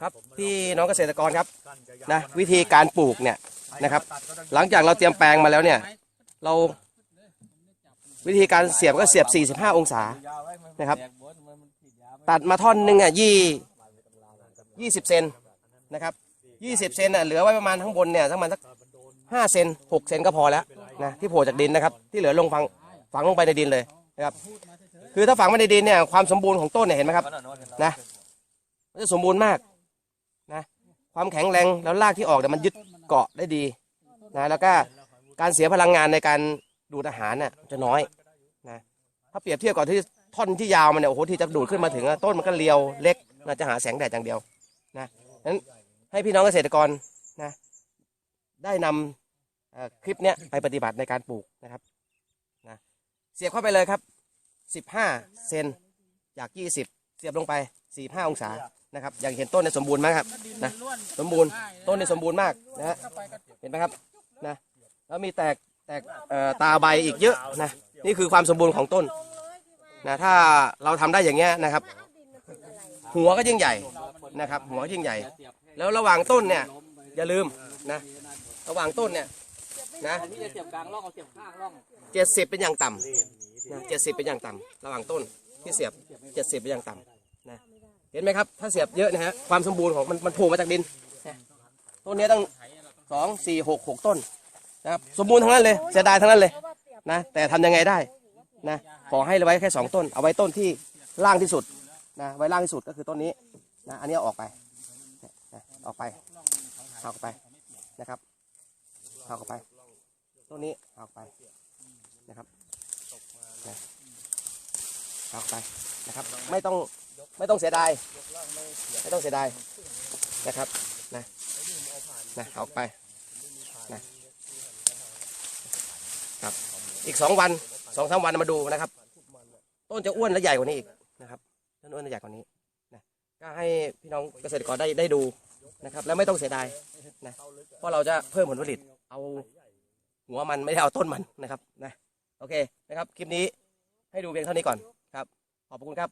ครับพี่น้องเกษตรกรครับนะวิธีการปลูกเนี่ยนะครับ หลังจากเราเตรียมแปลงมาแล้วเนี่ย เราวิธีการเสียบก็เสียบ 45 องศานะครับ ตัดมาท่อนหนึ่งอะยี่ยี่สิบเซนนะครับยี่สิบเซนอะเหลือไว้ประมาณข้างบนเนี่ยประมาณสักห้าเซนหกเซนก็พอแล้วนะที่โผล่จากดินนะครับ ที่เหลือลงฝังฝังลงไปในดินเลยนะครับ คือถ้าฝังไว้ในดินเนี่ยความสมบูรณ์ของต้นเนี่ยเห็นไหมครับนะ มันจะสมบูรณ์มากนะความแข็งแรงแล้วรากที่ออกเนี่ยมันยึดเกาะได้ดีนะแล้วก็การเสียพลังงานในการดูดอาหารเนี่ยจะน้อยนะถ้าเปรียบเทียบกับที่ท่อนที่ยาวมันเนี่ยโอ้โหที่จะดูดขึ้นมาถึงอะต้นมันก็เรียวเล็กน่าจะหาแสงแดดอย่างเดียวนะนั้นให้พี่น้องเกษตรกรนะได้นำเอ่อคลิปเนี้ยไปปฏิบัติในการปลูกนะครับนะเสียบเข้าไปเลยครับ 15 เซนจาก 20 เสียบลงไป 45องศานะครับอย่างเห็นต้นในสมบูรณ์มากครับนะสมบูรณ์ต้นในสมบูรณ์มากนะฮะเห็นไหมครับนะแล้วมีแตกแตกตาใบอีกเยอะนะนี่คือความสมบูรณ์ของต้นนะถ้าเราทำได้อย่างเงี้ยนะครับ หัวก็ยิ่งใหญ่นะครับ หัวยิ่งใหญ่ แล้วระหว่างต้นเนี่ยอย่าลืมนะระหว่างต้นเนี่ยนะเจ็ดสิบเป็นอย่างต่ำนะเจ็ดสิบเป็นอย่างต่ำระหว่างต้นที่เสียบเจ็ดสิบเป็นอย่างต่ำ เห็นไหมครับ ถ้าเสียบเยอะนะฮะความสมบูรณ์ของมันมันโผล่มาจากดินนะต้นนี้ตั้งสองสี่หกหกต้นนะครับสมบูรณ์ทั้งนั้นเลยเสียดายทั้งนั้นเลยนะแต่ทำยังไงได้นะขอให้ไว้แค่สองต้น เอาไว้ต้นที่ล่างที่สุดนะไว้ล่างที่สุดก็คือต้นนี้นะอันนี้เอาออกไปนะออกไปเอาออกไปนะครับเอาออกไปต้นนี้เอาออกไปนะครับนะเอาออกไปนะครับ ไม่ต้อง ไม่ต้องเสียดายไม่ต้องเสียดายนะครับนะนะเอาอกไปนะครับอีกสองวันสองสามวันมาดูนะครับ ต้นจะอ้วนและใหญ่กว่านี้อีกนะครับต้นอ้วนและใหญ่กว่านี้นะก็ให้พี่น้องเกษตรกรได้ได้ดูนะครับ แล้วไม่ต้องเสียดายนะเพราะเราจะเพิ่มผลผลิตเอาหัวมันไม่ได้เอาต้นมันนะครับนะโอเคนะครับคลิปนี้ให้ดูเพียงเท่านี้ก่อนครับ ขอบคุณครับ